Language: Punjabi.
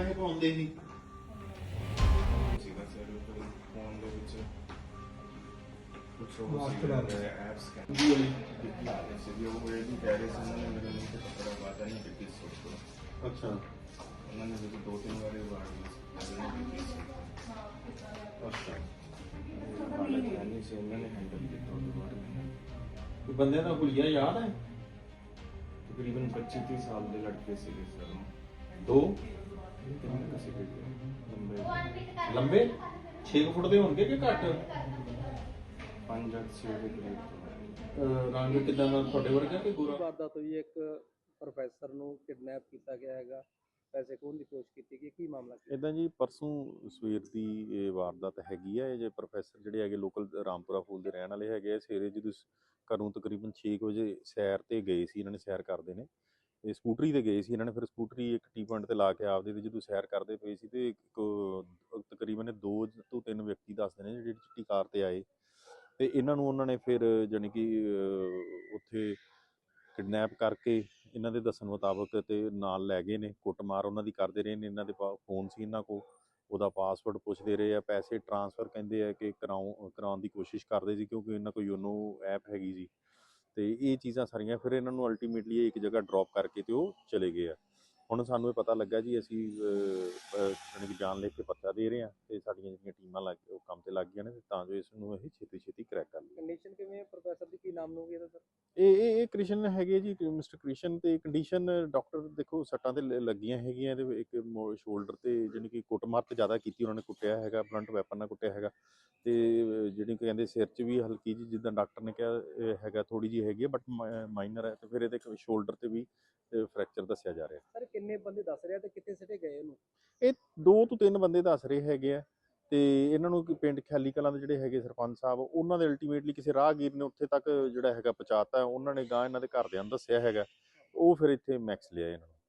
ਪੈਸੇ ਪਾਉਂਦੇ ਸੀ। ਸੀਗਾ ਸਰ ਉਹ ਫੋਨ ਦੇ ਵਿੱਚ ਕੁਝ ਉਹ Master app. ਸੀਗਾ ਐਪਸ ਕਹਿੰਦੇ ਜੀ ਵਾਲੀ ਦਿੱਤੀ ਆ ਰਹੀ ਸੀ ਉਹ ਇਹ ਵੀ ਕਹਿ ਰਹੇ ਸੀ ਉਹਨਾਂ ਨੇ ਮੇਰੇ ਮੂੰਹ ਤੇ ਪਕੜਾ ਵਾਦਾ ਨਹੀਂ ਕੀਤੀ ਸੀ ਉਸ ਤੋਂ। ਅੱਛਾ। ਉਹਨਾਂ ਨੇ ਮੈਨੂੰ ਦੋ ਤਿੰਨ ਵਾਰੀ ਵਾਰ ਦਿੱਤੀ ਸੀ। ਅੱਛਾ। ਹਾਲਤ ਹੈ ਨਹੀਂ ਸੀ ਉਹਨਾਂ ਨੇ ਹੈਂਡਲ ਕੀਤਾ ਉਹ ਦੁਬਾਰਾ ਤੇ ਬੰਦੇ ਦਾ ਹੁਲੀਆ ਯਾਦ ਹੈ? ਤਕਰੀਬਨ 25 30 ਸਾਲ ਦੇ ਲੜਕੇ ਸੀਗੇ ਸਰ ਦੋ? ਲੰਬੇ? ਲੰਬੇ 6 ਫੁੱਟ ਦੇ ਹੋਣਗੇ ਕਿ ਘੱਟ? ਪੰਜ ਅੱਠ ਛੇ ਦੇ ਕਰੀਬ ਤੋਂ ਅਹ ਰੰਗ ਕਿਦਾਂ ਦਾ ਤੁਹਾਡੇ ਵਰਗਾ ਕਿ ਗੋਰਾ? ਵਾਰਦਾਤ ਹੋਈ ਇੱਕ ਪ੍ਰੋਫੈਸਰ ਨੂੰ ਕਿਡਨੈਪ ਕੀਤਾ ਗਿਆ ਹੈਗਾ। ਪੈਸੇ ਖੋਹਣ ਦੀ ਕੋਸ਼ਿਸ਼ ਕੀਤੀ ਗਈ। ਕੀ ਮਾਮਲਾ ਕੀ ਇਦਾਂ ਜੀ ਪਰਸੋਂ ਸਵੇਰ ਦੀ ਇਹ ਵਾਰਦਾਤ ਹੈਗੀ ਆ। ਇਹ ਜੇ ਪ੍ਰੋਫੈਸਰ ਜਿਹੜੇ ਹੈਗੇ ਲੋਕਲ ਰਾਮਪੁਰਾ ਫੂਲ ਦੇ ਰਹਿਣ ਵਾਲੇ ਹੈਗੇ ਆ ਸਵੇਰੇ ਜਦੋਂ ਸ- ਘਰੋਂ ਤਕਰੀਬਨ 6 ਵਜੇ ਸੈਰ ਤੇ ਗਏ ਸੀ ਇਹਨਾਂ ਨੇ ਸੈਰ ਕਰਦੇ ਨੇ। ਇਹ ਸਕੂਟਰੀ ਤੇ ਗਏ ਸੀ ਇਹਨਾਂ ਨੇ, ਫਿਰ ਸਕੂਟਰੀ ਇੱਕ ਟੀ ਪੁਆਇੰਟ ਤੇ ਲਾ ਕੇ ਆਪਦੇ ਤੇ ਜਦੋਂ ਸੈਰ ਕਰਦੇ ਪਏ ਸੀ ਤੇ ਇੱਕ ਤਕਰੀਬਨ ਦੋ ਤੋਂ ਤਿੰਨ ਵਿਅਕਤੀ ਦੱਸਦੇ ਨੇ ਜਿਹੜੇ ਚਿੱਟੀ ਕਾਰ ਤੇ ਆਏ ਤੇ ਇਹਨਾਂ ਨੂੰ ਉਹਨਾਂ ਨੇ ਫਿਰ ਜਾਣੀ ਕਿ ਉੱਥੇ ਕਿਡਨੈਪ ਕਰਕੇ ਇਹਨਾਂ ਦੇ ਦੱਸਣ ਮੁਤਾਬਕ ਤੇ ਨਾਲ ਲੈ ਗਏ ਨੇ, ਕੁੱਟਮਾਰ ਉਹਨਾਂ ਦੀ ਕਰਦੇ ਰਹੇ ਨੇ, ਇਹਨਾਂ ਦੇ ਫੋਨ ਸੀ ਇਹਨਾਂ ਕੋ ਉਹਦਾ ਪਾਸਵਰਡ ਪੁੱਛਦੇ ਰਹੇ ਆ, ਪੈਸੇ ਟ੍ਰਾਂਸਫਰ ਕਹਿੰਦੇ ਆ ਕਿ ਕਰਾਉਣ ਕਰਾਉਣ ਦੀ ਕੋਸ਼ਿਸ਼ ਕਰਦੇ ਸੀ ਕਿਉਂਕਿ ਇਹਨਾਂ ਕੋਲ ਯੋਨੋ ਐਪ ਹੈਗੀ ਸੀ। ਤੇ ਇਹ ਚੀਜ਼ਾਂ ਸਾਰੀਆਂ ਫਿਰ ਇਹਨਾਂ ਨੂੰ ਅਲਟੀਮੇਟਲੀ ਇੱਕ ਜਗ੍ਹਾ ਡ੍ਰੌਪ ਕਰਕੇ ਤੇ ਉਹ ਚਲੇ ਗਏ ਆ। ਹੁਣ ਸਾਨੂੰ ਇਹ ਪਤਾ ਲੱਗਾ ਜੀ ਅਸੀਂ ਜਾਣੀ ਕਿ ਜਾਣ ਲੈ ਕੇ ਪਰਚਾ ਦੇ ਰਹੇ ਆ ਤੇ ਸਾਡੀਆਂ ਜਿਹੜੀਆਂ ਟੀਮਾਂ ਲੱਗ ਉਹ ਕੰਮ ਤੇ ਲੱਗ ਗਈਆਂ ਨੇ ਤੇ ਤਾਂ ਜੋ ਇਸ ਨੂੰ ਇਹ ਛੇਤੀ ਛੇਤੀ ਕਰੈਕ ਕਰ ਲਈਏ। ਕੰਡੀਸ਼ਨ ਕਿਵੇਂ ਹੈ ਪ੍ਰੋਫੈਸਰ ਦੀ ਕੀ ਨਾਮ ਨੂੰ ਇਹਦਾ ਸਰ? ਇਹ ਇਹ ਇਹ ਕ੍ਰਿਸ਼ਨ ਹੈਗੇ ਜੀ ਮਿਸਟਰ ਕ੍ਰਿਸ਼ਨ ਤੇ ਕੰਡੀਸ਼ਨ ਡਾਕਟਰ ਦੇਖੋ ਸੱਟਾਂ ਤੇ ਲੱਗੀਆਂ ਹੈਗੀਆਂ ਇਹਦੇ ਇੱਕ ਸ਼ੋਲਡਰ ਤੇ ਜਾਣੀ ਕਿ ਕੁੱਟਮਾਰ ਤੇ ਜ਼ਿਆਦਾ ਕੀਤੀ ਉਹਨਾਂ ਨੇ ਕੁੱਟਿਆ ਹੈਗਾ ਬਲੰਟ ਵੈਪਨ ਨਾਲ ਕੁੱਟਿਆ ਹੈਗਾ। ਤੇ ਜਿਹੜੀ ਕਿ ਕਹਿੰਦੇ ਸਿਰ 'ਚ ਵੀ ਹਲਕੀ ਜੀ ਜਿੱਦਾਂ ਡਾਕਟਰ ਨੇ ਕਿਹਾ ਹੈਗਾ ਥੋੜੀ ਜੀ ਹੈਗੀ ਬਟ ਮਾਈਨਰ ਹੈ ਤੇ ਫਿਰ ਇਹਦੇ ਸ਼ੋਲਡਰ ਤੇ ਵੀ ਫ੍ਰੈਕਚਰ ਦੱਸਿਆ ਜਾ ਰਿਹਾ। ਸਰ ਕਿੰਨੇ ਬੰਦੇ ਦੱਸ ਰਿਹਾ ਤੇ ਕਿੱਥੇ ਸਿੱਟੇ ਗਏ ਇਹਨੂੰ? ਇਹ ਦੋ ਤੋਂ ਤਿੰਨ ਬੰਦੇ ਦੱਸ ਰਹੇ ਹੈਗੇ ਆ ਤੇ ਇਹਨਾਂ ਨੂੰ ਪਿੰਡ ਖਿਆਲੀ ਕਲਾਂ ਦੇ ਜਿਹੜੇ ਹੈਗੇ ਸਰਪੰਚ ਸਾਹਿਬ, ਉਹਨਾਂ ਦੇ ਅਲਟੀਮੇਟਲੀ ਕਿਸੇ ਰਾਹਗੀਰ ਨੇ ਉੱਥੇ ਤੱਕ ਜਿਹੜਾ ਹੈਗਾ ਪਹੁੰਚਾਤਾ, ਉਹਨਾਂ ਨੇ ਗਾਂ ਇਹਨਾਂ ਦੇ ਘਰਦਿਆਂ ਨੂੰ ਦੱਸਿਆ ਹੈਗਾ, ਉਹ ਫਿਰ ਇੱਥੇ ਮੈਕਸ ਲਿਆ ਇਹਨਾਂ ਨੂੰ।